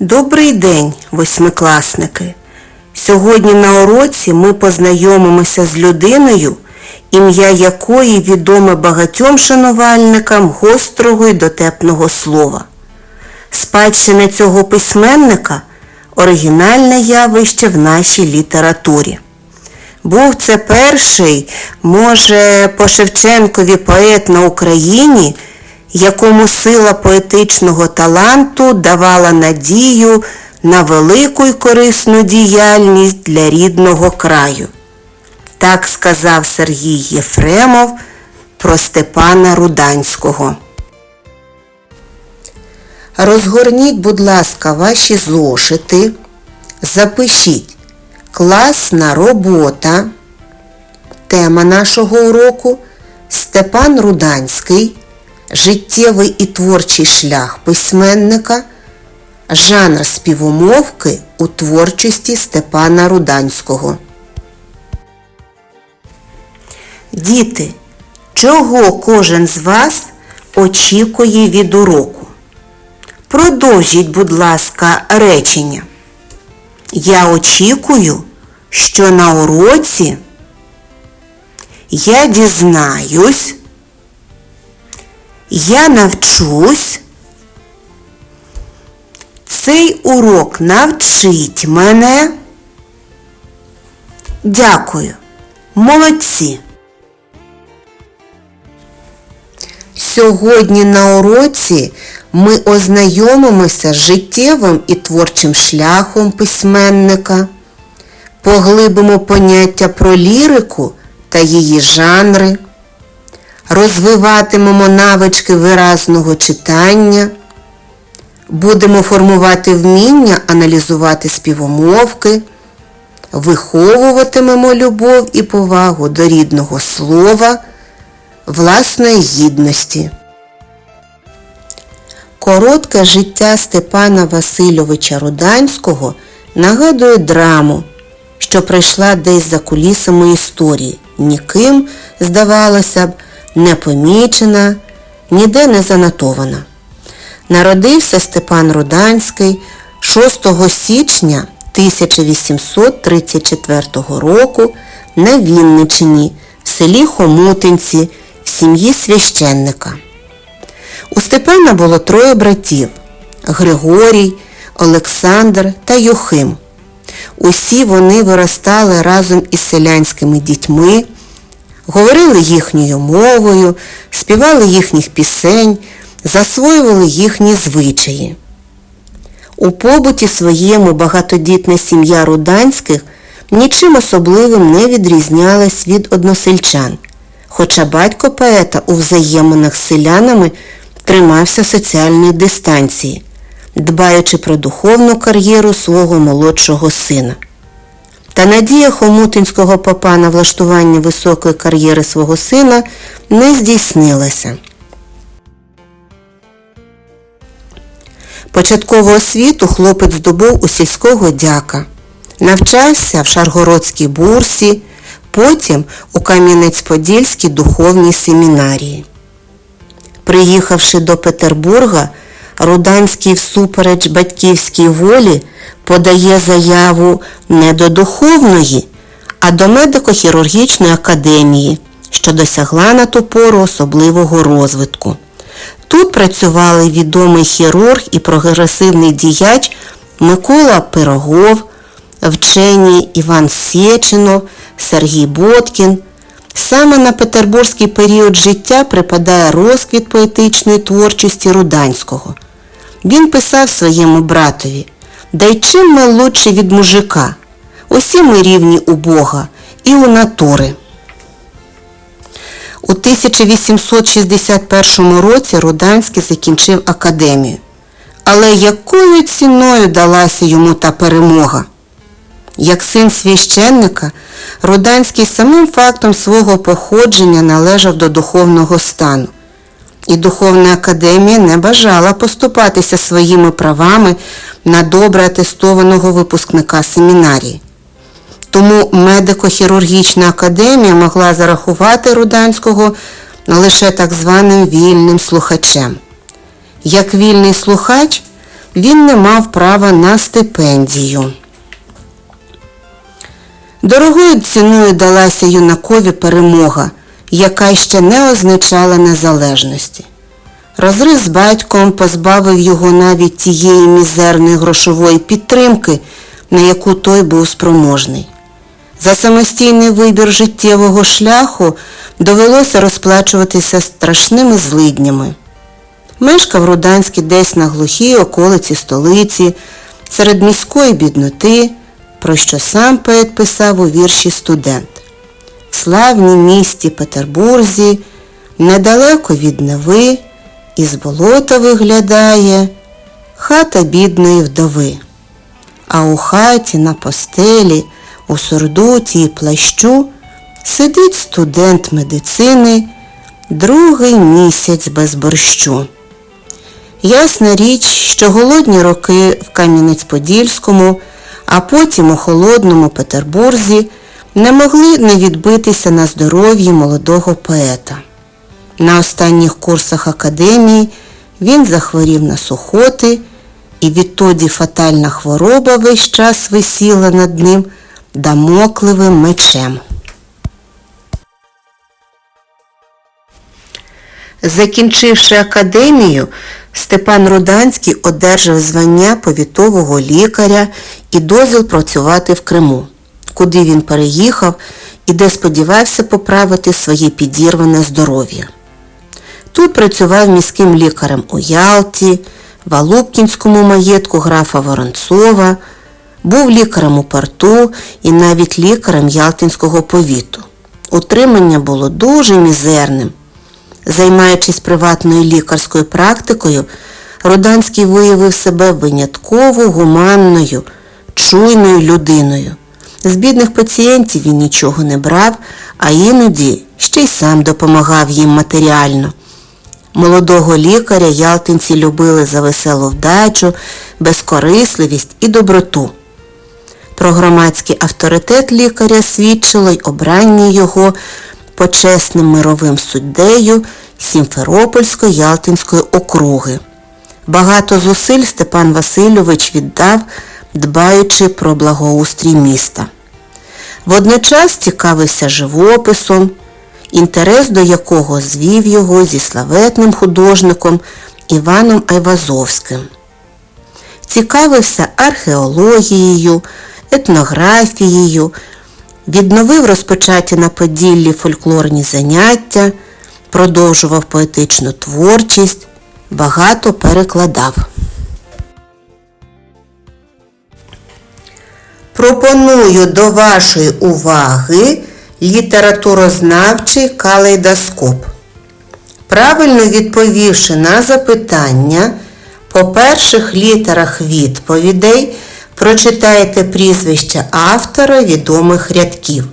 Добрий день, восьмикласники! Сьогодні на уроці ми познайомимося з людиною, ім'я якої відоме багатьом шанувальникам гострого й дотепного слова. Спадщина цього письменника оригінальне явище в нашій літературі. Був це перший, може, по Шевченкові поет на Україні, якому сила поетичного таланту давала надію на велику й корисну діяльність для рідного краю. Так сказав Сергій Єфремов про Степана Руданського. Розгорніть, будь ласка, ваші зошити, запишіть класна робота. Тема нашого уроку Степан Руданський, життєвий і творчий шлях письменника, жанр співомовки у творчості Степана Руданського. Діти, чого кожен з вас очікує від уроку? Продовжіть, будь ласка, речення. Я очікую, що на уроці я дізнаюсь, я навчусь, цей урок навчить мене. Дякую. Молодці. Сьогодні на уроці ми ознайомимося з життєвим і творчим шляхом письменника, поглибимо поняття про лірику та її жанри, розвиватимемо навички виразного читання, будемо формувати вміння аналізувати співомовки, виховуватимемо любов і повагу до рідного слова, власної гідності. Коротке життя Степана Васильовича Руданського нагадує драму, що прийшла десь за кулісами історії, ніким, здавалося б, не помічена, ніде не занотована. Народився Степан Руданський 6 січня 1834 року на Вінничині в селі Хомутинці в сім'ї священника. У Степана було троє братів Григорій, Олександр та Юхим. Усі вони виростали разом із селянськими дітьми, говорили їхньою мовою, співали їхніх пісень, засвоювали їхні звичаї. У побуті своєму багатодітна сім'я Руданських нічим особливим не відрізнялась від односельчан, хоча батько поета у взаєминах з селянами тримався соціальної дистанції, дбаючи про духовну кар'єру свого молодшого сина. Та надія хомутинського попа на влаштування високої кар'єри свого сина не здійснилася. Початкову освіту хлопець здобув у сільського дяка, навчався в Шаргородській бурсі, потім у Кам'янець-Подільській духовній семінарії. Приїхавши до Петербурга, Руданський всупереч батьківській волі подає заяву не до духовної, а до медико-хірургічної академії, що досягла на ту пору особливого розвитку. Тут працювали відомий хірург і прогресивний діяч Микола Пирогов, вчені Іван Сєчинов, Сергій Боткін. Саме на петербурзький період життя припадає розквіт поетичної творчості Руданського. Він писав своєму братові Да й чим ми лучші від мужика? Усі ми рівні у Бога і у натури. У 1861 році Руданський закінчив академію. Але якою ціною далася йому та перемога? Як син священника, Руданський самим фактом свого походження належав до духовного стану. І Духовна академія не бажала поступатися своїми правами на добре атестованого випускника семінарії. Тому медико-хірургічна академія могла зарахувати Руданського лише так званим вільним слухачем. Як вільний слухач, він не мав права на стипендію. Дорогою ціною далася юнакові перемога, яка ще не означала незалежності. Розрив з батьком позбавив його навіть тієї мізерної грошової підтримки, на яку той був спроможний. За самостійний вибір життєвого шляху довелося розплачуватися страшними злиднями. Мешкав Руданський десь на глухій околиці столиці, серед міської бідноти, про що сам поет писав у вірші студент. Славній місті Петербурзі, недалеко від Неви, із болота виглядає хата бідної вдови. А у хаті на постелі, у сурдуті і плащу сидить студент медицини другий місяць без борщу. Ясна річ, що голодні роки в Кам'янець-Подільському, а потім у холодному Петербурзі не могли не відбитися на здоров'ї молодого поета. На останніх курсах академії він захворів на сухоти, і відтоді фатальна хвороба весь час висіла над ним дамокливим мечем. Закінчивши академію, Степан Руданський одержав звання повітового лікаря і дозвіл працювати в Криму, куди він переїхав і де сподівався поправити своє підірване здоров'я. Тут працював міським лікарем у Ялті, в Алубкінському маєтку графа Воронцова, був лікарем у порту і навіть лікарем Ялтинського повіту. Утримання було дуже мізерним. Займаючись приватною лікарською практикою, Руданський виявив себе винятково гуманною, чуйною людиною. З бідних пацієнтів він нічого не брав, а іноді ще й сам допомагав їм матеріально. Молодого лікаря ялтинці любили за веселу вдачу, безкорисливість і доброту. Про громадський авторитет лікаря свідчило й обрання його почесним мировим суддею Сімферопольсько-Ялтинської округи. Багато зусиль Степан Васильович віддав, дбаючи про благоустрій міста. Водночас цікавився живописом, інтерес до якого звів його зі славетним художником Іваном Айвазовським. Цікавився археологією, етнографією, відновив розпочаті на Поділлі фольклорні заняття, продовжував поетичну творчість, багато перекладав. Пропоную до вашої уваги літературознавчий калейдоскоп. Правильно відповівши на запитання, по перших літерах відповідей прочитайте прізвище автора відомих рядків.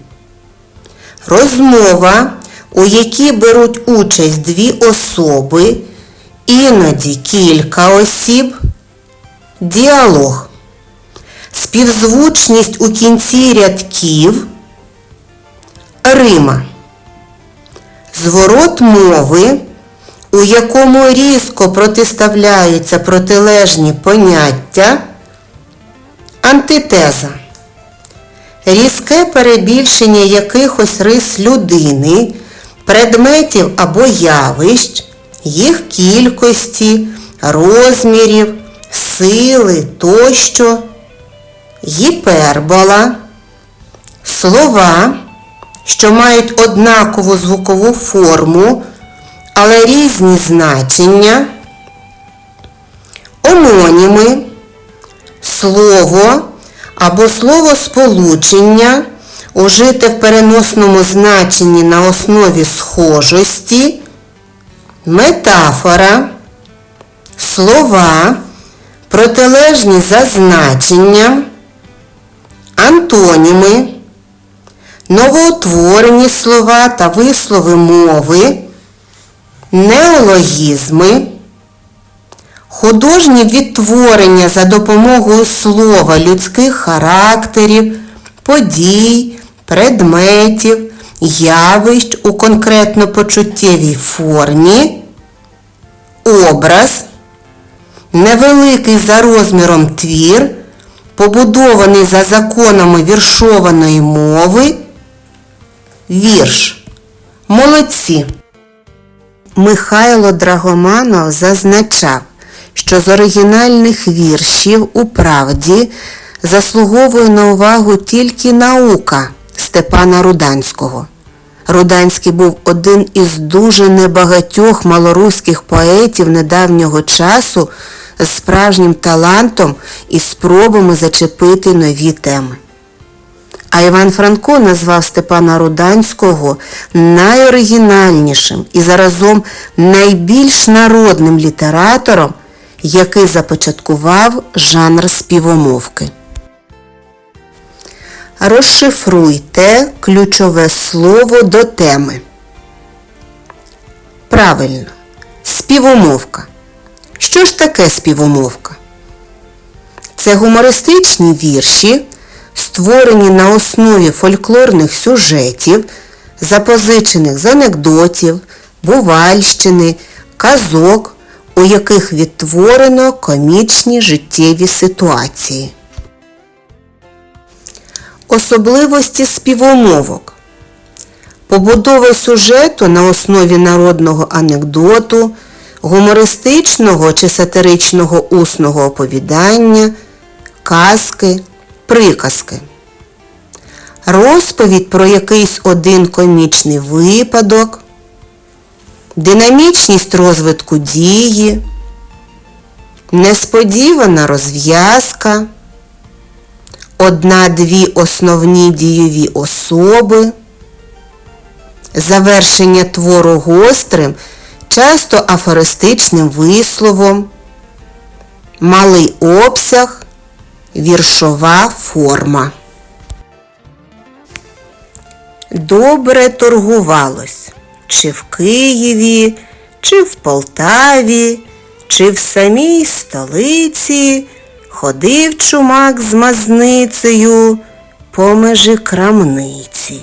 Розмова, у якій беруть участь дві особи, іноді кілька осіб, діалог. Співзвучність у кінці рядків Рима. Зворот мови, у якому різко протиставляються протилежні поняття, антитеза. Різке перебільшення якихось рис людини, предметів або явищ, їх кількості, розмірів, сили тощо, гіпербола, слова що мають однакову звукову форму, але різні значення, омоніми, слово або словосполучення, ужите в переносному значенні на основі схожості, метафора, слова, протилежні за значенням, антоніми новоутворені слова та вислови мови, неологізми, художні відтворення за допомогою слова людських характерів, подій, предметів, явищ у конкретно почуттєвій формі, образ, невеликий за розміром твір, побудований за законами віршованої мови. Вірш. Молодці. Михайло Драгоманов зазначав, що з оригінальних віршів у правді заслуговує на увагу тільки наука Степана Руданського. Руданський був один із дуже небагатьох малоруських поетів недавнього часу справжнім талантом і спробами зачепити нові теми. А Іван Франко назвав Степана Руданського найоригінальнішим і заразом найбільш народним літератором, який започаткував жанр співомовки. Розшифруйте ключове слово до теми. Правильно. Співомовка. Що ж таке співомовка? Це гумористичні вірші, створені на основі фольклорних сюжетів, запозичених з анекдотів, бувальщини, казок, у яких відтворено комічні життєві ситуації. Особливості співомовок. Побудова сюжету на основі народного анекдоту, гумористичного чи сатиричного усного оповідання, казки, приказки. Розповідь про якийсь один комічний випадок, динамічність розвитку дії, несподівана розв'язка одна-дві основні дієві особи, завершення твору гострим, часто афористичним висловом, малий обсяг, віршова форма. Добре торгувалось чи в Києві, чи в Полтаві, чи в самій столиці ходив чумак з мазницею помежі крамниці.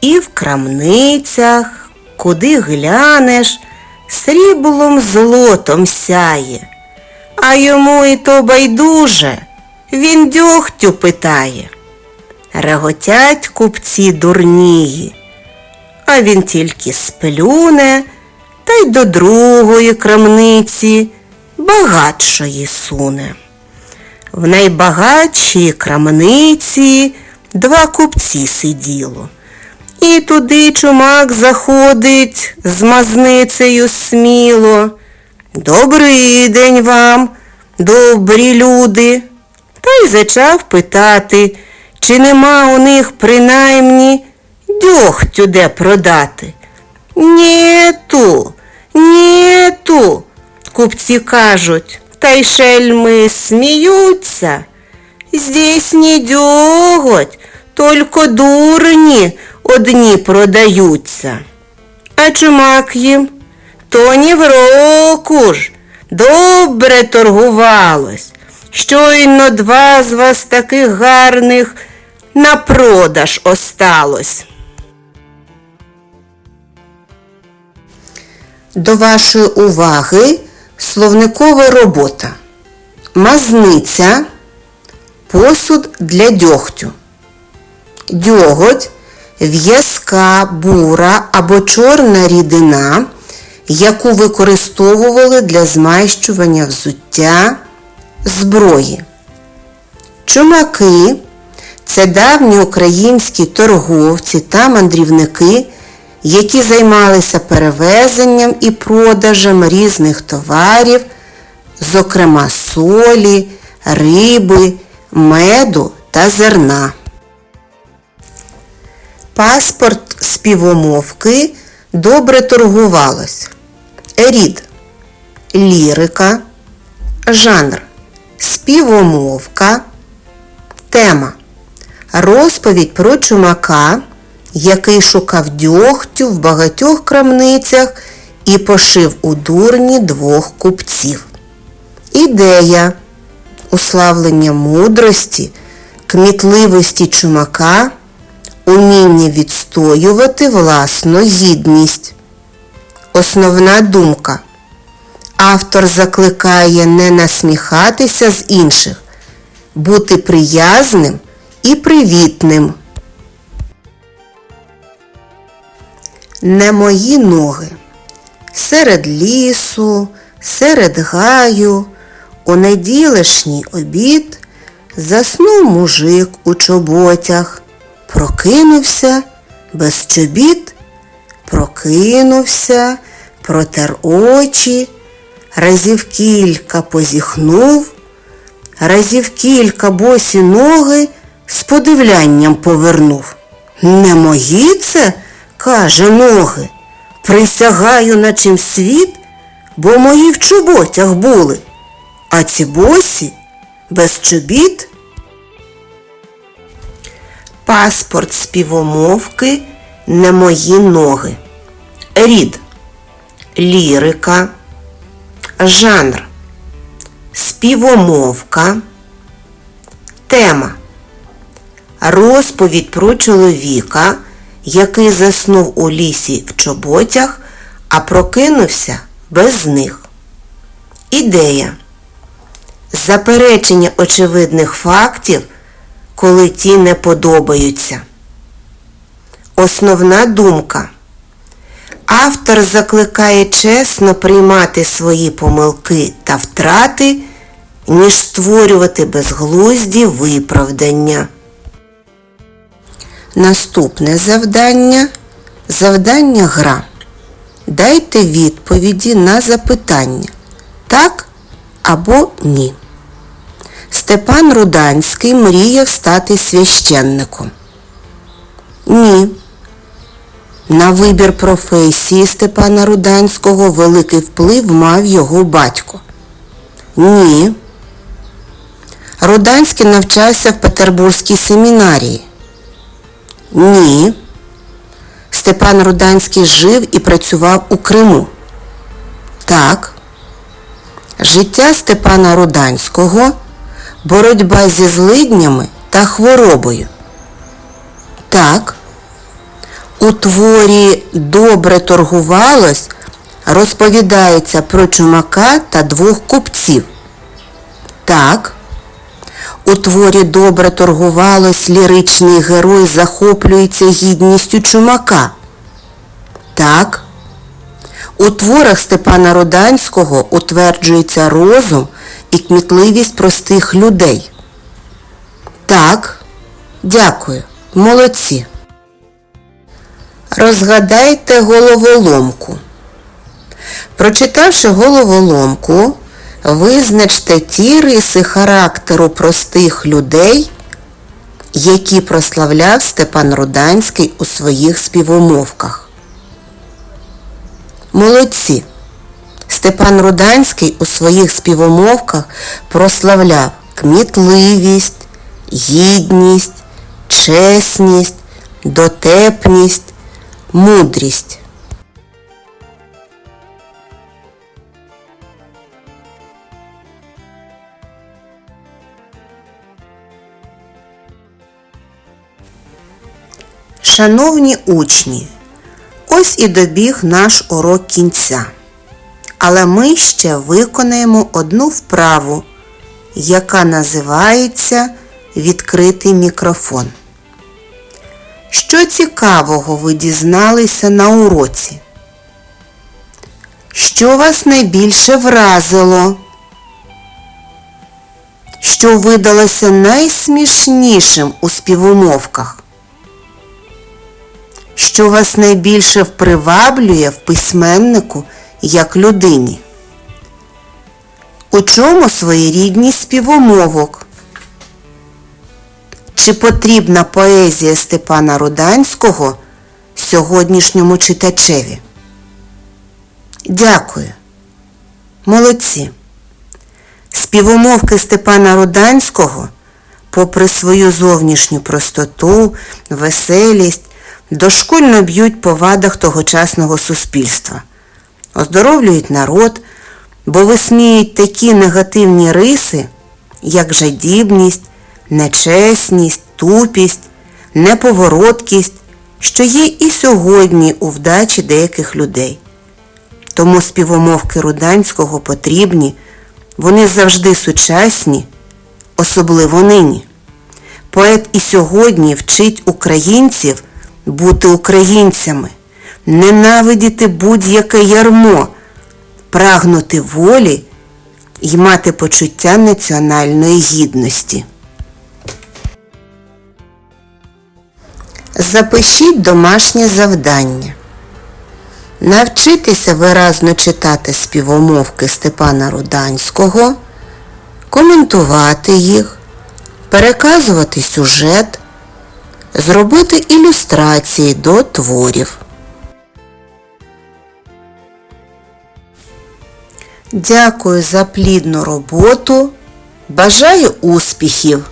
І в крамницях, куди глянеш, сріблом злотом сяє, а йому і то байдуже, він дьогтю питає. Реготять купці дурнії, а він тільки сплюне та й до другої крамниці багатшої суне. В найбагатшій крамниці два купці сиділо. І туди чумак заходить з мазницею сміло. Добрий день вам, добрі люди. Та й зачав питати, чи нема у них принаймні дьогтю де продати. Нєту, нєту, купці кажуть, та й шельми сміються. Здесь не дьоготь, только дурні одні продаються. А чумак їм, то ні в року ж, добре торгувалось. Щойно два з вас таких гарних на продаж осталось. До вашої уваги словникова робота. Мазниця посуд для дьогтю. Дьоготь в'язка, бура або чорна рідина, яку використовували для змащування взуття зброї. Чумаки це давні українські торговці та мандрівники, які займалися перевезенням і продажем різних товарів, зокрема солі, риби, меду та зерна. Паспорт співомовки добре торгувалось. Рід. Лірика, жанр. Співомовка, тема. Розповідь про чумака, який шукав дьогтю в багатьох крамницях і пошив у дурні двох купців. Ідея. Уславлення мудрості, кмітливості чумака, уміння відстоювати власну гідність. Основна думка. Автор закликає не насміхатися з інших, бути приязним і привітним. Не мої ноги. Серед лісу, серед гаю, у неділишній обід заснув мужик у чоботях, прокинувся без чобіт, прокинувся, протер очі, разів кілька позіхнув, разів кілька босі ноги з подивлянням повернув. Не мої це, каже ноги. Присягаю на чим світ, бо мої в чоботях були, а ці босі без чобіт. Паспорт співомовки не мої ноги. Рід. Лірика. Жанр. Співомовка. Тема. Розповідь про чоловіка, який заснув у лісі в чоботях, а прокинувся без них. Ідея. Заперечення очевидних фактів, коли ті не подобаються. Основна думка. Автор закликає чесно приймати свої помилки та втрати, ніж створювати безглузді виправдання. Наступне завдання завдання гра. Дайте відповіді на запитання так або ні. Степан Руданський мріяв стати священником. Ні. На вибір професії Степана Руданського великий вплив мав його батько. Ні. Руданський навчався в Петербурзькій семінарії. Ні. Степан Руданський жив і працював у Криму. Так. Життя Степана Руданського боротьба зі злиднями та хворобою. Так. У творі Добре торгувалось розповідається про чумака та двох купців. Так. У творі добре торгувалось ліричний герой захоплюється гідністю чумака. Так. У творах Степана Руданського утверджується розум і кмітливість простих людей. Так, дякую, молодці. Розгадайте головоломку. Прочитавши головоломку, визначте ті риси характеру простих людей, які прославляв Степан Руданський у своїх співомовках. Молодці! Степан Руданський у своїх співомовках прославляв кмітливість, гідність, чесність, дотепність, мудрість. Шановні учні, ось і добіг наш урок кінця. Але ми ще виконаємо одну вправу, яка називається відкритий мікрофон. Що цікавого ви дізналися на уроці? Що вас найбільше вразило? Що видалося найсмішнішим у співумовках? Що вас найбільше приваблює в письменнику як людині? У чому своєрідність співомовок? Чи потрібна поезія Степана Руданського сьогоднішньому читачеві? Дякую. Молодці. Співомовки Степана Руданського, попри свою зовнішню простоту, веселість, дошкульно б'ють по вадах тогочасного суспільства, оздоровлюють народ, бо висміють такі негативні риси, як жадібність, нечесність, тупість, неповороткість, що є і сьогодні у вдачі деяких людей. Тому співомовки Руданського потрібні, вони завжди сучасні, особливо нині. Поет і сьогодні вчить українців бути українцями, ненавидіти будь-яке ярмо, прагнути волі і мати почуття національної гідності. Запишіть домашнє завдання. Навчитися виразно читати співомовки Степана Руданського, коментувати їх, переказувати сюжет, зробити ілюстрації до творів. Дякую за плідну роботу. Бажаю успіхів!